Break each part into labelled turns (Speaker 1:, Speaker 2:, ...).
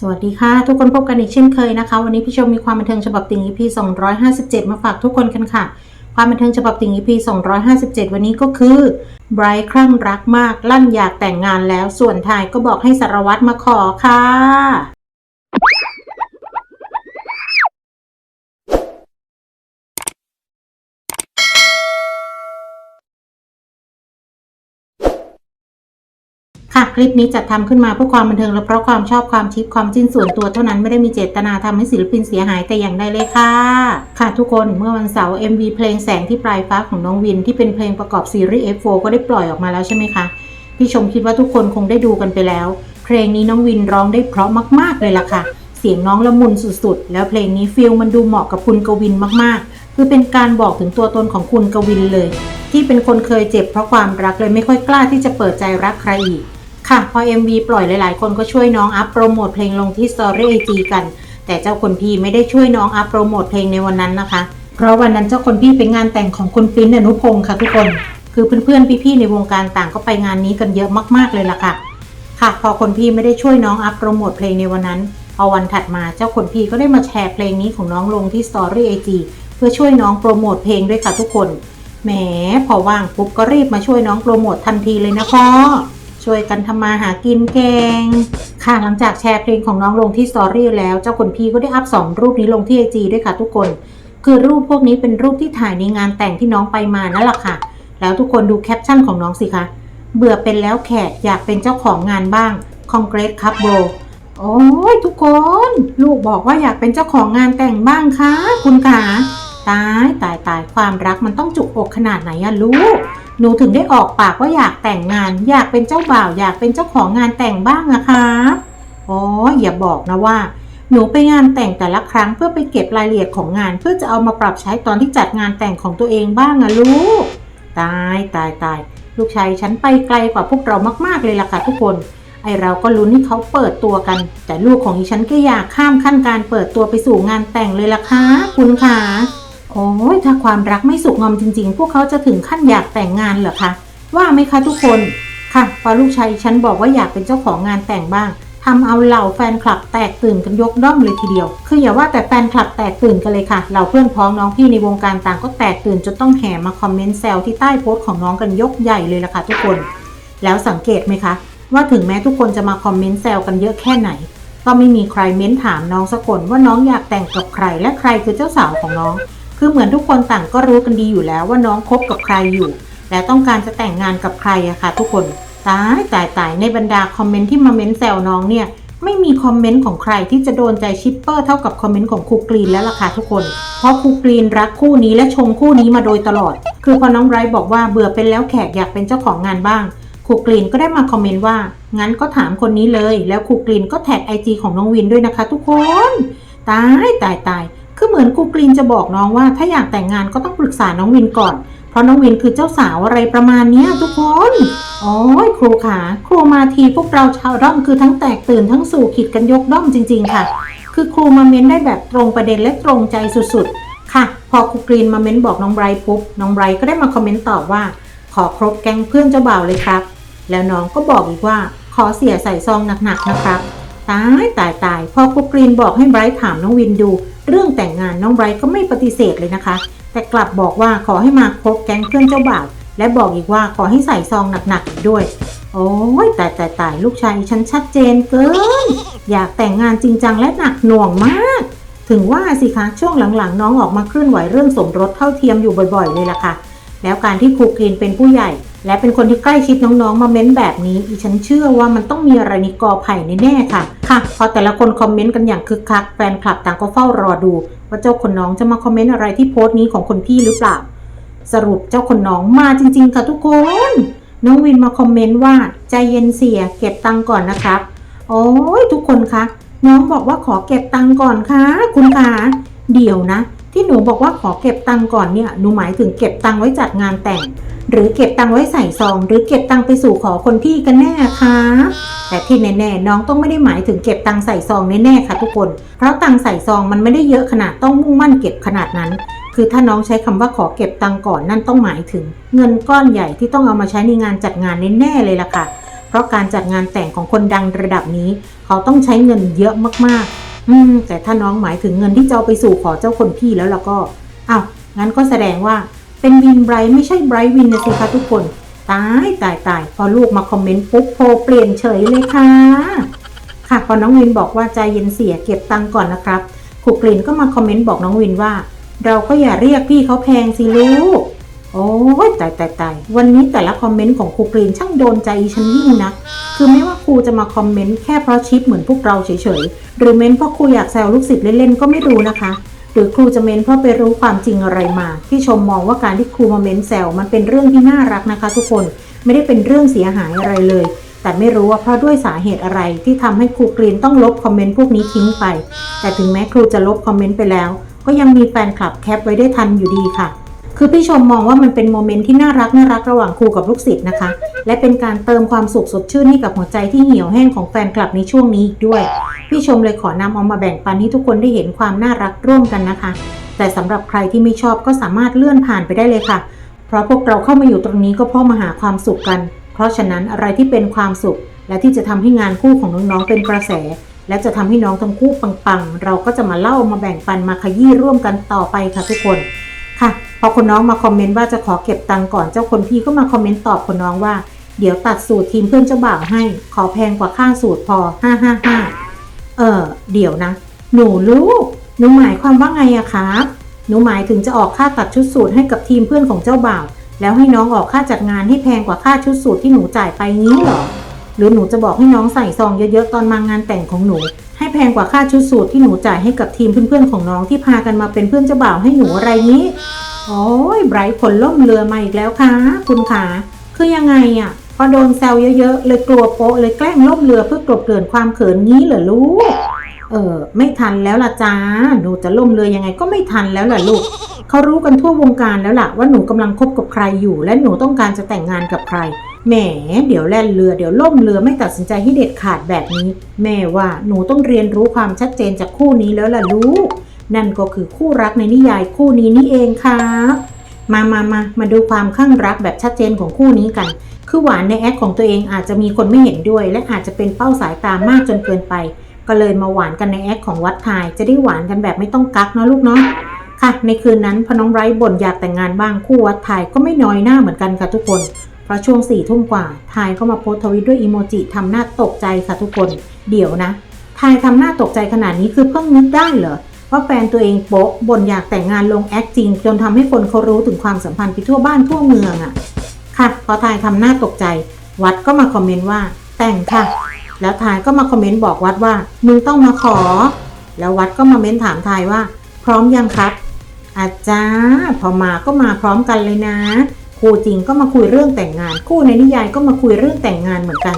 Speaker 1: สวัสดีค่ะ ทุกคนพบกันอีกเช่นเคยนะคะ วันนี้พี่ชมมีความบันเทิงฉบับติ่ง EP 257 มาฝากทุกคนกันค่ะ ความบันเทิงฉบับติ่ง EP 257 วันนี้ก็คือไบรท์คลั่งรักมากลั่นอยากแต่งงานแล้วส่วนทายก็บอกให้สารวัตรมาขอค่ะ ค่ะคลิปนี้จัดทำขึ้นมาเพื่อความบันเทิงและเพราะความชอบความชิปความจิ้นส่วนตัวเท่านั้นไม่ได้มีเจตนาทำให้ศิลปินเสียหายแต่อย่างใดเลยค่ะ ค่ะทุกคนเมื่อวันเสาร์ MV เพลงแสงที่ปลายฟ้าของน้องวิน ที่เป็นเพลงประกอบซีรีส์ F4 ก็ได้ปล่อยออกมาแล้วใช่ไหมคะพี่ชมคิดว่าทุกคนคงได้ดูกันไปแล้ว เพลงนี้น้องวินร้องได้เพราะมาก ๆ เลยล่ะค่ะ เสียงน้องละมุนสุดๆ แล้วเพลงนี้ฟิลมันดูเหมาะกับคุณกวินมากๆ คือเป็นการบอกถึงตัวตนของคุณกวินเลย ที่เป็นคนเคยเจ็บเพราะความรักเลยไม่ค่อยกล้าที่จะเปิดใจรักใครอีก ค่ะพอ MV ปล่อยหลายๆ คนก็ช่วยน้องอัพโปรโมทเพลงลงที่ Story IG กัน แต่เจ้าคนพี่ไม่ได้ช่วยน้องอัพโปรโมทเพลงในวันนั้นนะคะ เพราะวันนั้นเจ้าคนพี่เป็นงานแต่งของคุณปิ้นอนุพงศ์ค่ะทุกคน คือเพื่อนๆ พี่ๆ ในวงการต่างก็ไปงานนี้กันเยอะมากๆเลยล่ะค่ะ ค่ะ พอคนพี่ไม่ได้ช่วยน้องอัพโปรโมทเพลงในวันนั้นพอวันถัดมาเจ้าคนพี่ก็ได้มาแชร์เพลงนี้ของน้องลงที่ Story IG เพื่อช่วยน้องโปรโมทเพลงด้วยค่ะทุกคน แหม พอว่างปุ๊บก็รีบมาช่วยน้องโปรโมททันทีเลยนะพ่อ ช่วยกันทำมาหากินเก่งค่ะหลังจากแชร์เพลงของน้องลงที่สตอรี่แล้วเจ้าคนพี่ก็ได้อัพสองรูปนี้ลงที่ไอจีด้วยค่ะทุกคน คือรูปพวกนี้เป็นรูปที่ถ่ายในงานแต่งที่น้องไปมานั่นแหละค่ะ แล้วทุกคนดูแคปชั่นของน้องสิคะเบื่อเป็นแล้วแขกอยากเป็นเจ้าของงานบ้างคองเกรสครับโบโอ้ยทุกคน ลูกบอกว่าอยากเป็นเจ้าของงานแต่งบ้างคะคุณขา ตายตายตายความรักมันต้องจุกอกขนาดไหนอะลูก หนูถึงได้ออกปากว่าอยากแต่งงาน อยากเป็นเจ้าบ่าว อยากเป็นเจ้าของงานแต่งบ้างอะคะอ๋ออย่าบอกนะว่า หนูไปงานแต่งแต่ละครั้งเพื่อไปเก็บรายละเอียดของงาน เพื่อจะเอามาปรับใช้ตอนที่จัดงานแต่งของตัวเองบ้างอะลูก ตายตายตายลูกชายฉันไปไกลกว่าพวกเรามากๆเลยล่ะค่ะทุกคน ไอเราก็ลุ้นให้เขาเปิดตัวกัน แต่ลูกของอีฉันก็อยากข้ามขั้นการเปิดตัวไปสู่งานแต่งเลยล่ะคะคุณคะ โอ้ยถ้าความรักไม่สุกงอมจริง ๆ พวกเขาจะถึงขั้นอยากแต่งงานเหรอคะ ว่าไหมคะทุกคนค่ะพอลูกชายฉันบอกว่าอยากเป็นเจ้าของงานแต่งบ้างทำเอาเหล่าแฟนคลับแตกตื่นกันยกด้อมเลยทีเดียว คืออย่าว่าแต่แฟนคลับแตกตื่นกันเลยค่ะ เหล่าเพื่อนพ้องน้องพี่ในวงการต่างก็แตกตื่นจนต้องแห่มาคอมเมนต์แซวที่ใต้โพสต์ของน้องกันยกใหญ่เลยล่ะค่ะทุกคน แล้วสังเกตไหมคะ ว่าถึงแม้ทุกคนจะมาคอมเมนต์แซวกันเยอะแค่ไหน ก็ไม่มีใครเม้นถามน้องสักคนว่าน้องอยากแต่งกับใครและใครคือเจ้าสาวของน้อง คือเหมือนทุกคนต่างก็รู้กันดีอยู่แล้วว่าน้องคบกับใครอยู่ และต้องการจะแต่งงานกับใครอะค่ะทุกคนตายตายตายในบรรดาคอมเมนต์ที่มาเม้นแซวน้องเนี่ยไม่มีคอมเมนต์ของใครที่จะโดนใจชิปเปอร์เท่ากับคอมเมนต์ของครูกรีนแล้วล่ะค่ะทุกคน เพราะครูกรีนรักคู่นี้และชมคู่นี้มาโดยตลอด คือพอน้องไบรท์บอกว่าเบื่อเป็นแล้วแขกอยากเป็นเจ้าของงานบ้างครูกรีนก็ได้มาคอมเมนต์ว่า งั้นก็ถามคนนี้เลย แล้วครูกรีนก็แท็กไอจีของน้องวินด้วยนะคะทุกคน ตายตายตาย คือเหมือนครูกรีนจะบอกน้องว่า ถ้าอยากแต่งงานก็ต้องปรึกษาน้องวินก่อน เพราะน้องวินคือเจ้าสาวอะไรประมาณนี้ทุกคนโอ้ยครูขาครูมาทีพวกเราชาวด้อมคือทั้งแตกตื่นทั้งสู่ขิดกันยกด้อมจริง ๆ ค่ะ คือครูมาเม้นได้แบบตรงประเด็นและตรงใจสุดๆ ค่ะ พอครูกรีนมาเม้นบอกน้องไบรท์ปุ๊บน้องไบรท์ก็ได้มาคอมเมนต์ตอบว่า ขอครบแก๊งเพื่อนเจ้าบ่าวเลยครับ แล้วน้องก็บอกอีกว่าขอเสียใส่ซองหนักๆนะครับตายตายตายพอครูกรีนบอกให้ไบรท์ถามน้องวินดู เรื่องแต่งงานน้องไบรท์ก็ไม่ปฏิเสธเลยนะคะ แต่กลับบอกว่าขอให้มาพบแก๊งเพื่อนเจ้าบ่าวและบอกอีกว่าขอให้ใส่ซองหนักๆด้วย โอ้ยตายตายตายลูกชายฉันชัดเจนเกิน อยากแต่งงานจริงจังและหนักหน่วงมาก ถึงว่าสิคะช่วงหลังๆ น้องออกมาเคลื่อนไหวเรื่องสมรสเท่าเทียมอยู่บ่อยๆ เลยล่ะค่ะ แล้วการที่ครูกรีนเป็นผู้ใหญ่ และเป็นคนที่ใกล้ชิดน้องๆ มาเม้นแบบนี้อีฉันเชื่อว่ามันต้องมีอะไรในกอไผ่แน่ๆค่ะ ค่ะพอแต่ละคนคอมเมนต์กันอย่างคึกคักแฟนคลับต่างก็เฝ้ารอดู ว่าเจ้าคนน้องจะมาคอมเมนต์อะไรที่โพสต์นี้ของคนพี่หรือเปล่า สรุปเจ้าคนน้องมาจริงๆค่ะทุกคนน้องวินมาคอมเมนต์ว่าใจเย็นเสียเก็บตังค์ก่อนนะครับ โอ้ยทุกคนคะน้องบอกว่าขอเก็บตังค์ก่อนค่ะ คุณคะเดี๋ยวนะ ที่หนูบอกว่าขอเก็บตังก่อนเนี่ยหนูหมายถึงเก็บตังไว้จัดงานแต่ง หรือเก็บตังไว้ใส่ซอง หรือเก็บตังไปสู่ขอคนพี่กันแน่คะแต่ที่แน่ๆน้องต้องไม่ได้หมายถึงเก็บตังใส่ซองแน่ๆค่ะทุกคน เพราะตังใส่ซองมันไม่ได้เยอะขนาดต้องมุ่งมั่นเก็บขนาดนั้น คือถ้าน้องใช้คำว่าขอเก็บตังก่อนนั่นต้องหมายถึง เงินก้อนใหญ่ที่ต้องเอามาใช้ในงานจัดงานแน่ๆเลยล่ะค่ะ เพราะการจัดงานแต่งของคนดังระดับนี้ เขาต้องใช้เงินเยอะมากๆ อืม แต่ถ้าน้องหมายถึงเงินที่จะเอาไปสู่ขอเจ้าคนพี่แล้วล่ะก็อ้าวงั้นก็แสดงว่าเป็นวินไบรท์ไม่ใช่ไบรท์วินนะสิคะทุกคน ตายตายตายพอลูกมาคอมเมนต์ปุ๊บโพเปลี่ยนเฉยเลยค่ะ ค่ะพอน้องวินบอกว่าใจเย็นเสียเก็บตังก่อนนะครับครูกรีนก็มาคอมเมนต์บอกน้องวินว่า เราก็อย่าเรียกพี่เขาแพงสิลูก อ้ยตายตายตายวันนี้แต่ละคอมเมนต์ของครูกรีนช่างโดนใจฉันยิ่งนะคือไม่ว่าครูจะมาคอมเมนต์แค่เพราะชิปเหมือนพวกเราเฉยๆ หรือเม้นเพราะครูอยากแซวลูกศิษย์เล่นๆก็ไม่รู้นะคะ หรือครูจะเม้นเพราะไปรู้ความจริงอะไรมา ที่ชมมองว่าการที่ครูมาเม้นแซวมันเป็นเรื่องที่น่ารักนะคะ ทุกคนไม่ได้เป็นเรื่องเสียหายอะไรเลย แต่ไม่รู้ว่าเพราะด้วยสาเหตุอะไรที่ทำให้ครูกรีนต้องลบคอมเมนต์พวกนี้ทิ้งไป แต่ถึงแม้ครูจะลบคอมเมนต์ไปแล้ว ก็ยังมีแฟนคลับแคปไว้ได้ทันอยู่ดีค่ะ คือพี่ชมมองว่ามันเป็นโมเมนต์ที่น่ารักน่ารักระหว่างครูกับลูกศิษย์นะคะ และเป็นการเติมความสุขสดชื่นให้กับหัวใจที่เหี่ยวแห้งของแฟนคลับในช่วงนี้อีกด้วย พี่ชมเลยขอนำเอามาแบ่งปันให้ทุกคนได้เห็นความน่ารักร่วมกันนะคะ แต่สำหรับใครที่ไม่ชอบก็สามารถเลื่อนผ่านไปได้เลยค่ะ เพราะพวกเราเข้ามาอยู่ตรงนี้ก็เพราะมาหาความสุขกัน เพราะฉะนั้นอะไรที่เป็นความสุข และที่จะทำให้งานคู่ของน้องๆเป็นกระแส และจะทำให้น้องทั้งคู่ปังๆเราก็จะมาเล่ามาแบ่งปันมาขยี้ร่วมกันต่อไปค่ะทุกคน พอคนน้องมาคอมเมนต์ว่าจะขอเก็บตังค์ก่อนเจ้าคนพี่ก็มาคอมเมนต์ตอบคนน้องว่า เดี๋ยวตัดสูตรทีมเพื่อนเจ้าบ่าวให้ ขอแพงกว่าค่าสูตรพอ555เออเดี๋ยวนะ หนูลูกหนูหมายความว่าไงอะครับหนูหมายถึงจะออกค่าตัดชุดสูตรให้กับทีมเพื่อนของเจ้าบ่าว แล้วให้น้องออกค่าจัดงานให้แพงกว่าค่าชุดสูตรที่หนูจ่ายไปงี้เหรอหรือหนูจะบอกให้น้องใส่ซองเยอะๆตอนมางานแต่งของหนู ให้แพงกว่าค่าชุดสูตรที่หนูจ่ายให้กับทีมเพื่อนๆของน้องที่พากันมาเป็นเพื่อนเจ้าบ่าวให้หนูอะไรนี้ โอ้ยไบรท์ผลล่มเรือมาอีกแล้วค่ะ คุณขาคือยังไงอะพอโดนแซวเยอะๆ เลยกลัวโป๊ะเลยแกล้งล่มเรือเพื่อกลบเกลื่อนความเขินงี้เหรอลูก เออ ไม่ทันแล้วล่ะจ้า หนูจะล่มเรือยังไงก็ไม่ทันแล้วล่ะลูกเขารู้กันทั่ววงการแล้วล่ะว่าหนูกำลังคบกับใครอยู่ และหนูต้องการจะแต่งงานกับใคร แหม เดี๋ยวแล่นเรือเดี๋ยวล่มเรือไม่ตัดสินใจให้เด็ดขาดแบบนี้ แม่ว่าหนูต้องเรียนรู้ความชัดเจนจากคู่นี้แล้วล่ะลูก นั่นก็คือคู่รักในนิยายคู่นี้นี่เองครับมามามามาดูความข้างรักแบบชัดเจนของคู่นี้กัน คือหวานในแอคของตัวเองอาจจะมีคนไม่เห็นด้วย และอาจจะเป็นเป้าสายตามากจนเกินไป ก็เลยมาหวานกันในแอคของวัดทาย จะได้หวานกันแบบไม่ต้องกักเนาะลูกเนาะค่ะ ในคืนนั้นพน้องไรท์บ่นอยากแต่งงานบ้างคู่วัดทายก็ไม่น้อยหน้าเหมือนกันค่ะทุกคน เพราะช่วงสี่ทุ่มกว่าทายก็มาโพสทวิตด้วยอีโมจิทำหน้าตกใจค่ะทุกคน เดี๋ยวนะทายทำหน้าตกใจขนาดนี้คือเพิ่งนึกได้เหรอ ว่าแฟนตัวเองโป๊ะบ่นอยากแต่งงานลงแอคจริง จนทำให้คนเขารู้ถึงความสัมพันธ์ไปทั่วบ้านทั่วเมืองอะ่ะ ค่ะพอทายทำหน้าตกใจ วัดก็มาคอมเมนต์ว่า แต่งค่ะ แล้วทายก็มาคอมเมนต์บอกวัดว่า มึงต้องมาขอ แล้ววัดก็มาเม้นถามทายว่า พร้อมยังครับ อาจารย์พอมาก็มาพร้อมกันเลยนะ คู่จริงก็มาคุยเรื่องแต่งงาน คู่ในนิยายก็มาคุยเรื่องแต่งงานเหมือนกัน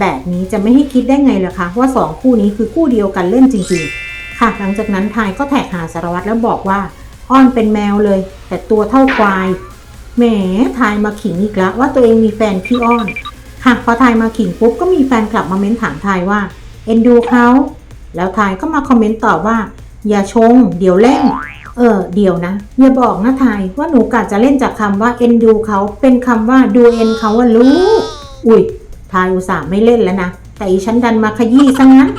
Speaker 1: แบบนี้จะไม่ให้คิดได้ไงล่ะคะว่าสองคู่นี้คือคู่เดียวกันเล่นจริง ๆ ค่ะ หลังจากนั้นทายก็แท็กหาสารวัตรแล้วบอกว่า อ้อนเป็นแมวเลย แต่ตัวเท่าควาย แหมทายมาขิงอีกแล้วว่าตัวเองมีแฟนพี่อ้อน ค่ะพอทายมาขิงปุ๊บก็มีแฟนคลับมาเม้นถามทายว่า เอ็นดูเขา แล้วทายก็มาคอมเมนต์ตอบว่า อย่าชง เดี๋ยวเล่น เออ เดี๋ยวนะ อย่าบอกนะทายว่าหนูกะจะเล่นจากคำว่าเอ็นดูเขาเป็นคำว่าดูเอ็นเขาว่ารู้ อุ้ยทายอุตส่าห์ไม่เล่นแล้วนะ แต่อีฉันดันมาขยี้ซะงั้น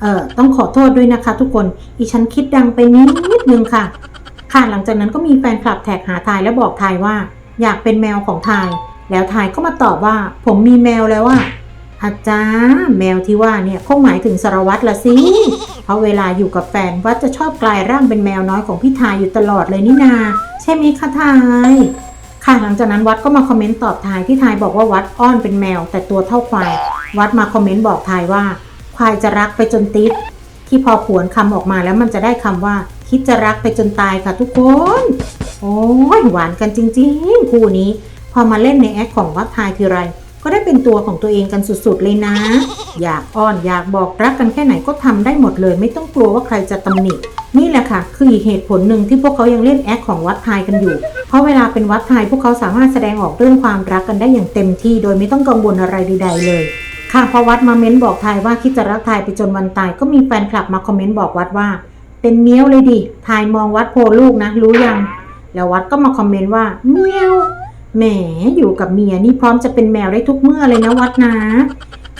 Speaker 1: เออต้องขอโทษด้วยนะคะ ทุกคนอีฉันคิดดังไปนิดนึงค่ะ ค่ะหลังจากนั้นก็มีแฟนคลับแท็กหาทายแล้วบอกทายว่า อยากเป็นแมวของทาย แล้วทายก็มาตอบว่า ผมมีแมวแล้วอะอาจารย์แมวที่ว่าเนี่ยคงหมายถึงสารวัตรละสิเพราะเวลาอยู่กับแฟนวัดจะชอบกลายร่างเป็นแมวน้อยของพี่ทายอยู่ตลอดเลยนี่นา ใช่ไหมคะทายค่ะหลังจากนั้นวัดก็มาคอมเมนต์ตอบทายที่ทายบอกว่าวัดอ้อนเป็นแมว แต่ตัวเท่าควาย วัดมาคอมเมนต์บอกทายว่า ควายจะรักไปจนติด ที่พอผวนคำออกมาแล้วมันจะได้คำว่า คิดจะรักไปจนตายค่ะทุกคน โอ้ยหวานกันจริงๆ คู่นี้ พอมาเล่นในแอคของวัดทายทีไร ก็ได้เป็นตัวของตัวเองกันสุดๆเลยนะ อยากอ้อนอยากบอกรักกันแค่ไหนก็ทำได้หมดเลย ไม่ต้องกลัวว่าใครจะตำหนินี่แหละค่ะ คืออีกเหตุผลหนึ่งที่พวกเขายังเล่นแอคของวัดทายกันอยู่ เพราะเวลาเป็นวัดทายพวกเขาสามารถแสดงออกเรื่องความรักกันได้อย่างเต็มที่ โดยไม่ต้องกังวลอะไรใดๆเลย ค่ะพอวัดมาเม้นบอกทายว่าคิดจะรักทายไปจนวันตาย ก็มีแฟนคลับมาคอมเมนต์บอกวัดว่า เป็นเมี้ยวเลยดิทายมองวัดโพลูกนะ รู้ยัง แล้ววัดก็มาคอมเมนต์ว่าเมี้ยวแหมอยู่กับเมียนี่พร้อมจะเป็นแมวได้ทุกเมื่อเลยนะวัดนะ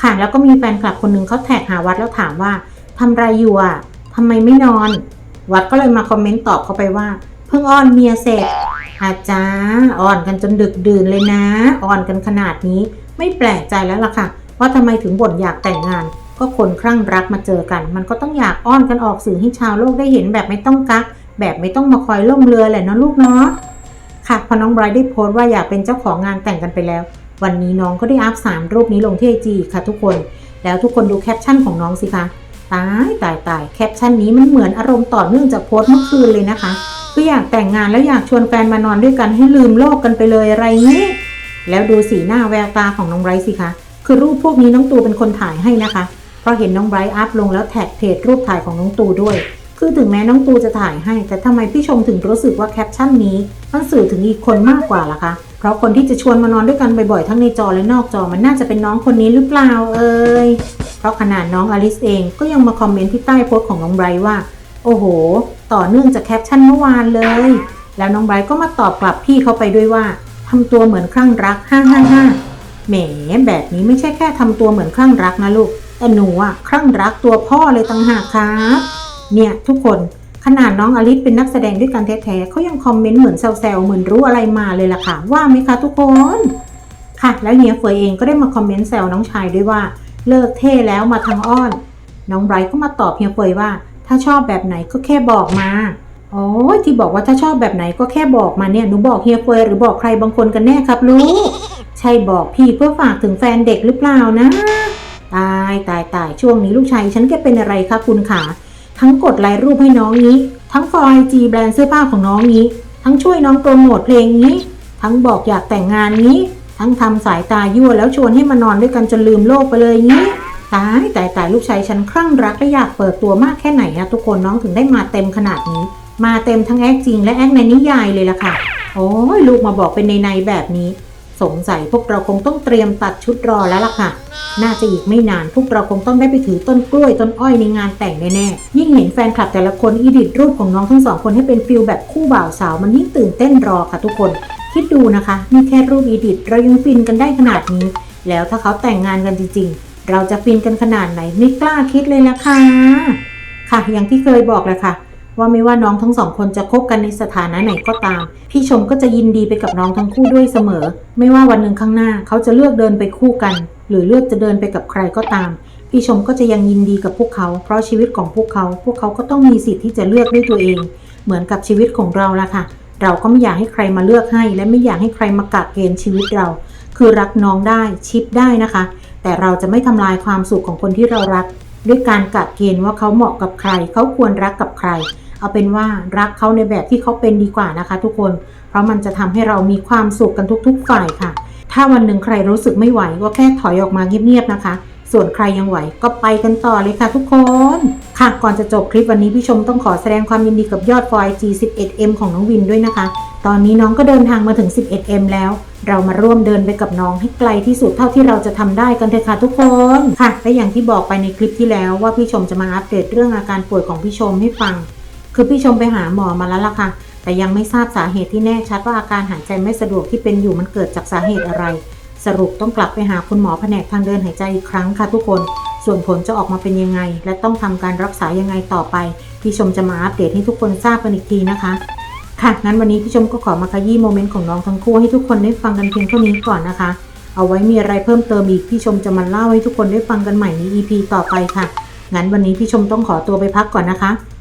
Speaker 1: ค่ะแล้วก็มีแฟนคลับคนหนึ่งเขาแท็กหาวัดแล้วถามว่าทำไรอยู่อะทำไมไม่นอน วัดก็เลยมาคอมเมนต์ตอบเขาไปว่า เพิ่งอ้อนเมียเสร็จอาจารย์อ่อนกันจนดึกดื่นเลยนะ อ่อนกันขนาดนี้ ไม่แปลกใจแล้วล่ะค่ะ ว่าทำไมถึงบ่นอยากแต่งงาน ก็คนคลั่งรักมาเจอกัน มันก็ต้องอยากอ้อนกันออกสื่อให้ชาวโลกได้เห็นแบบไม่ต้องกัก แบบไม่ต้องมาคอยล่มเรือแหละเนาะลูกเนาะค่ะพอน้องไบรท์ได้โพสต์ว่าอยากเป็นเจ้าของงานแต่งกันไปแล้ว วันนี้น้องก็ได้อัพสามรูปนี้ลงที่ไอจีค่ะทุกคน แล้วทุกคนดูแคปชั่นของน้องสิคะตายตายตายแคปชั่นนี้มันเหมือนอารมณ์ต่อเนื่องจากโพสต์เมื่อคืนเลยนะคะคืออยากแต่งงานแล้วอยากชวนแฟนมานอนด้วยกันให้ลืมโลกกันไปเลยอะไรเงี้ยแล้วดูสีหน้าแววตาของน้องไบรท์สิคะ คือรูปพวกนี้น้องตูเป็นคนถ่ายให้นะคะ เพราะเห็นน้องไบรท์อัพลงแล้วแท็กเพจรูปถ่ายของน้องตูด้วย คือถึงแม้น้องตูจะถ่ายให้ แต่ทำไมพี่ชมถึงรู้สึกว่าแคปชั่นนี้มันสื่อถึงอีกคนมากกว่าล่ะคะ เพราะคนที่จะชวนมานอนด้วยกันบ่อยๆทั้งในจอและนอกจอมันน่าจะเป็นน้องคนนี้หรือเปล่าเอ่ยเพราะขนาดน้องอลิสเองก็ยังมาคอมเมนต์ที่ใต้โพสต์ของน้องไบรท์ว่า โอ้โห ต่อเนื่องจากแคปชั่นเมื่อวานเลย แล้วน้องไบรท์ก็มาตอบกลับพี่เขาไปด้วยว่าทำตัวเหมือนคลั่งรัก 555 แหมแบบนี้ไม่ใช่แค่ทำตัวเหมือนคลั่งรักนะลูก แต่หนูอะคลั่งรักตัวพ่อเลยต่างหากครับ เนี่ยทุกคนขนาดน้องอลิสเป็นนักแสดงด้วยกันแท้ๆเขายังคอมเมนต์เหมือนแซวๆเหมือนรู้อะไรมาเลยล่ะค่ะ ว่าไหมคะทุกคน ค่ะ แล้วเฮียเฟยเองก็ได้มาคอมเมนต์แซวน้องชายด้วยว่า เลิกเท่แล้วมาทางอ้อน น้องไบรท์ก็มาตอบเฮียเฟยว่า ถ้าชอบแบบไหนก็แค่บอกมาโอ้ยที่บอกว่าถ้าชอบแบบไหนก็แค่บอกมาเนี่ยหนูบอกเฮียเฟยหรือบอกใครบางคนกันแน่ครับลูก ใช่บอกพี่เพื่อฝากถึงแฟนเด็กหรือเปล่านะ ตายตายตายช่วงนี้ลูกชายฉันแกเป็นอะไรคะคุณขา ทั้งกดไลค์รูปให้น้องนี้ ทั้งฟอลไอจีแบรนด์เสื้อผ้าของน้องนี้ ทั้งช่วยน้องโปรโมทเพลงนี้ ทั้งบอกอยากแต่งงานนี้ ทั้งทำสายตายั่วแล้วชวนให้มานอนด้วยกันจนลืมโลกไปเลยนี้ตายตายตายลูกชายฉันคลั่งรักและอยากเปิดตัวมากแค่ไหนอะทุกคนน้องถึงได้มาเต็มขนาดนี้ มาเต็มทั้งแอคจริงและแอคในนิยายเลยล่ะค่ะ โอ้ยลูกมาบอกเป็นในในแบบนี้ สงสัยพวกเราคงต้องเตรียมตัดชุดรอแล้วล่ะค่ะ น่าจะอีกไม่นานพวกเราคงต้องได้ไปถือต้นกล้วยต้นอ้อยในงานแต่งแน่ๆยิ่งเห็นแฟนคลับแต่ละคนอีดิทรูปของน้องทั้งสองคนให้เป็นฟิลแบบคู่บ่าวสาวมันยิ่งตื่นเต้นรอค่ะทุกคน คิดดูนะคะนี่แค่รูปอีดิทเรายังฟินกันได้ขนาดนี้ แล้วถ้าเขาแต่งงานกันจริง ๆ เราจะฟินกันขนาดไหนไม่กล้าคิดเลยละค่ะค่ะอย่างที่เคยบอกเลยค่ะ ว่าไม่ว่าน้องทั้งสองคนจะคบกันในสถานะไหนก็ตาม พี่ชมก็จะยินดีไปกับน้องทั้งคู่ด้วยเสมอ ไม่ว่าวันหนึ่งข้างหน้าเขาจะเลือกเดินไปคู่กัน หรือเลือกจะเดินไปกับใครก็ตาม พี่ชมก็จะยังยินดีกับพวกเขา เพราะชีวิตของพวกเขา พวกเขาก็ต้องมีสิทธิ์ที่จะเลือกด้วยตัวเอง เหมือนกับชีวิตของเราละค่ะ เราก็ไม่อยากให้ใครมาเลือกให้ และไม่อยากให้ใครมากะเกณฑ์ชีวิตเรา คือรักน้องได้ชิปได้นะคะ แต่เราจะไม่ทำลายความสุขของคนที่เรารักด้วยการกะเกณฑ์ว่าเขาเหมาะกับใคร เขาควรรักกับใคร เอาเป็นว่ารักเขาในแบบที่เขาเป็นดีกว่านะคะ ทุกคน เพราะมันจะทำให้เรามีความสุขกันทุก ๆ ฝ่ายค่ะ ถ้าวันหนึ่งใครรู้สึกไม่ไหวก็แค่ถอยออกมาเงียบๆนะคะ ส่วนใครยังไหวก็ไปกันต่อเลยค่ะ ทุกคน ค่ะก่อนจะจบคลิปวันนี้พี่ชมต้องขอแสดงความยินดีกับยอดฟอย G 11M ของน้องวินด้วยนะคะ ตอนนี้น้องก็เดินทางมาถึง 11M แล้วเรามาร่วมเดินไปกับน้องให้ไกลที่สุดเท่าที่เราจะทำได้กันเถอะค่ะทุกคนค่ะและอย่างที่บอกไปในคลิปที่แล้วว่าพี่ชมจะมาอัปเดตเรื่องอาการป่วยของพี่ชมให้ฟัง คือพี่ชมไปหาหมอมาแล้วล่ะค่ะ แต่ยังไม่ทราบสาเหตุที่แน่ชัดว่าอาการหายใจไม่สะดวกที่เป็นอยู่มันเกิดจากสาเหตุอะไร สรุปต้องกลับไปหาคุณหมอแผนกทางเดินหายใจอีกครั้งค่ะทุกคน ส่วนผลจะออกมาเป็นยังไง และต้องทำการรักษายังไงต่อไป พี่ชมจะมาอัปเดตให้ทุกคนทราบกันอีกทีนะคะ ค่ะ งั้นวันนี้พี่ชมก็ขอมาขยี้โมเมนต์ของน้องทั้งคู่ให้ทุกคนได้ฟังกันเพียงเท่านี้ก่อนนะคะ เอาไว้มีอะไรเพิ่มเติมอีกพี่ชมจะมาเล่าให้ทุกคนได้ฟังกันใหม่ใน EP ต่อไปค่ะ งั้นวันนี้พี่ชมต้องขอตัวไปพักก่อนนะคะ